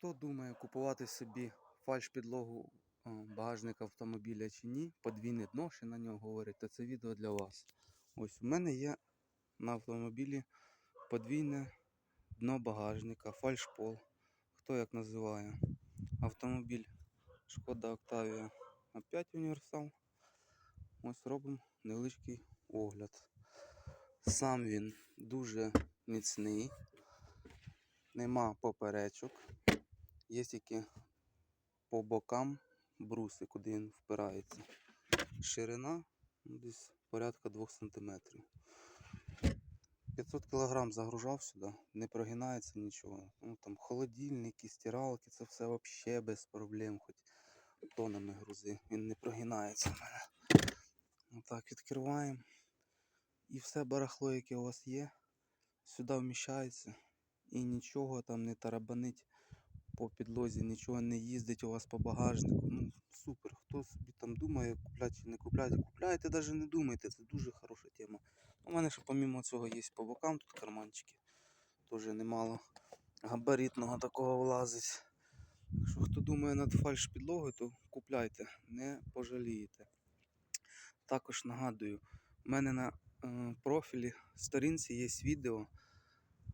Хто думає купувати собі фальш-підлогу е, багажника автомобіля чи ні, подвійне дно, ще на нього говорять, то це відео для вас. Ось у мене є на автомобілі подвійне дно багажника, фальшпол. Хто як називає. Автомобіль Шкода Octavia опять універсал. Ось робимо невеличкий огляд. Сам він дуже міцний, нема поперечок, є тільки по бокам бруси, куди він впирається. Ширина ну, десь порядка 2 см. 500 кг загружав сюди, не прогинається нічого. Ну, там холодильники, стиралки, це все взагалі без проблем, хоч тонами грузи. Він не прогинається в мене. Отак відкриваємо. І все барахло, яке у вас є, сюди вміщається. І нічого там не тарабанить по підлозі, нічого не їздить у вас по багажнику. Ну, супер. Хто собі там думає, купляти чи не купляти, купляйте, навіть не думайте, це дуже хороша тема. У мене ще помімо цього є по бокам тут карманчики. Теж немало габаритного такого влазить. Так що хто думає над фальш підлогою, то купляйте, не пожалієте. Також нагадую, у мене на е, профілі сторінці є відео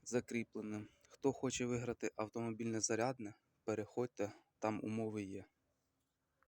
закріплене. Хто хоче виграти автомобільне зарядне, переходьте, там умови є.